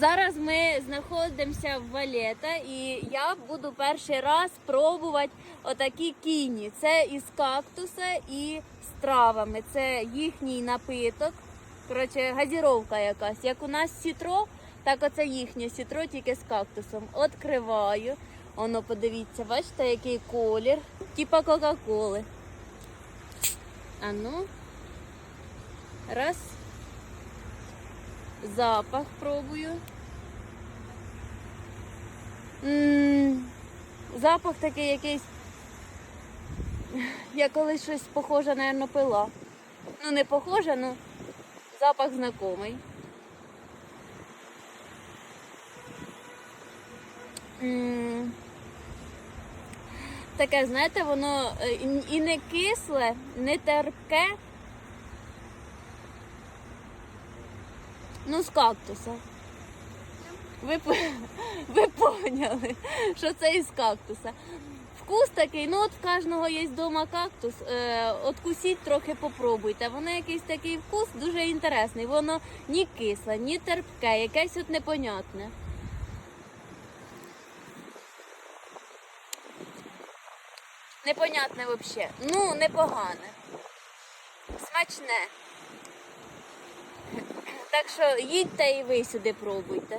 Зараз ми знаходимося в Валета і я буду перший раз пробувати отакі кіні. Це із кактуса і з травами. Це їхній напиток. Коротше, газіровка якась. Як у нас сітро, так оце їхнє сітро, тільки з кактусом. Откриваю. Воно, подивіться, бачите, який колір. Типа Кока-Коли. А ну. Раз. Запах пробую. м запах такий якийсь. Я колись щось похоже, напевно, пила. Ну, не похоже, ну запах знайомий. Таке, знаєте, воно е, і не кисле, не терпке. Ну, з кактуса. Ви, ви поняли, що це із кактуса. Вкус такий, ну от в кожного є вдома кактус. Е, откусіть трохи попробуйте. Воно якийсь такий вкус дуже інтересний. Воно ні кисле, ні терпке, якесь от непонятне. Непонятне взагалі. Ну, непогане. Смачне. Так що їдьте і ви сюди пробуйте.